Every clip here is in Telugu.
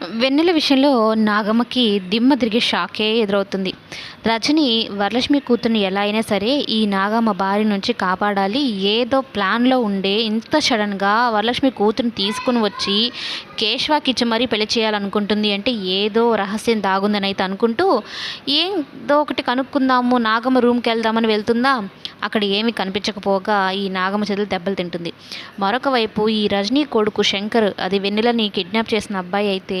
వెన్నెల విషయంలో నాగమ్మకి దిమ్మ తిరిగే షాకే ఎదురవుతుంది. రజని వరలక్ష్మి కూతుర్ని ఎలా అయినా సరే ఈ నాగమ్మ బారి నుంచి కాపాడాలి. ఏదో ప్లాన్లో ఉండే ఇంత సడన్గా వరలక్ష్మి కూతుర్ని తీసుకుని వచ్చి కేశవాకి ఇచ్చి మరీ పెళ్ళి చేయాలనుకుంటుంది అంటే ఏదో రహస్యం దాగుందని అయితే అనుకుంటూ ఏదో ఒకటి కనుక్కుందాము నాగమ్మ రూమ్కి వెళ్దామని వెళ్తుందా? అక్కడ ఏమీ కనిపించకపోగా ఈ నాగమ్మ చేతులు దెబ్బలు తింటుంది. మరొక వైపు ఈ రజనీ కొడుకు శంకర్ అది వెన్నెలని కిడ్నాప్ చేసిన అబ్బాయి అయితే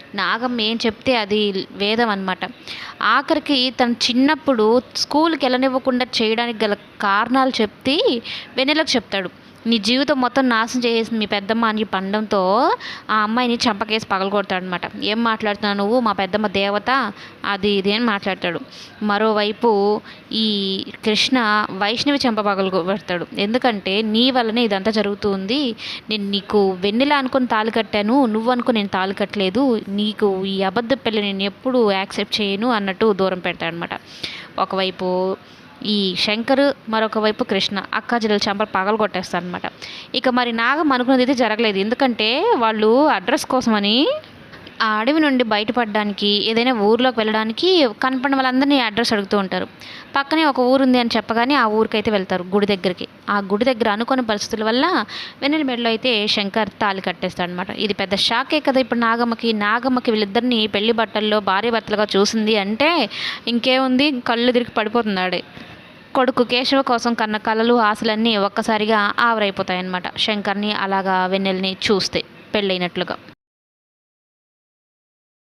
నాగమ్మ ఏం చెప్తే అది వేదం అనమాట ఆఖరికి తను చిన్నప్పుడు స్కూల్కి వెళ్ళనివ్వకుండా చేయడానికి గల కారణాలు చెప్తే వెన్నెలకు చెప్తాడు. నీ జీవితం మొత్తం నాశనం చేసేసింది మీ పెద్దమ్మ అని పండంతో ఆ అమ్మాయిని చంపకేసి పగలగొడతాడనమాట ఏం మాట్లాడుతున్నావు నువ్వు? మా పెద్దమ్మ దేవత? అది ఇది అని మాట్లాడతాడు. మరోవైపు ఈ కృష్ణ వైష్ణవి చెంప పగలగొడతాడు. ఎందుకంటే నీ వల్లనే ఇదంతా జరుగుతుంది నేను నీకు వెన్నెల అనుకుని తాళి కట్టాను. నువ్వు అనుకుని నేను తాళి కట్టలేదు. నీకు ఈ అబద్ధ పెళ్ళి నేను ఎప్పుడు యాక్సెప్ట్ చేయను అన్నట్టు దూరం పెడతాడనమాట ఒకవైపు ఈ శంకర్ మరొక వైపు కృష్ణ. అక్క చెల్లెలు చంపలు పగలు కొట్టేస్తారనమాట ఇక మరి నాగం అనుకున్నది అయితే జరగలేదు. ఎందుకంటే వాళ్ళు అడ్రస్ కోసమని ఆ అడవి నుండి బయటపడడానికి ఏదైనా ఊర్లోకి వెళ్ళడానికి కనపడిన వాళ్ళందరినీ అడ్రస్ అడుగుతూ ఉంటారు. పక్కనే ఒక ఊరు ఉంది అని చెప్పగానే ఆ ఊరికైతే వెళ్తారు గుడి దగ్గరికి. ఆ గుడి దగ్గర అనుకోని పరిస్థితుల వల్ల వెన్నెల మెడలో అయితే శంకర్ తాళి కట్టేస్తాడు అనమాట ఇది పెద్ద షాకే కదా ఇప్పుడు నాగమ్మకి. నాగమ్మకి వీళ్ళిద్దరిని పెళ్ళి బట్టల్లో భార్య భర్తలుగా చూసింది అంటే ఇంకేముంది? కళ్ళు తిరిగి పడిపోతుంది ఆడే. కొడుకు కేశవ కోసం కన్న కళలు ఆశలన్నీ ఒక్కసారిగా ఆవరైపోతాయన్నమాట. శంకర్ని అలాగా వెన్నెల్ని చూస్తే పెళ్ళైనట్లుగా.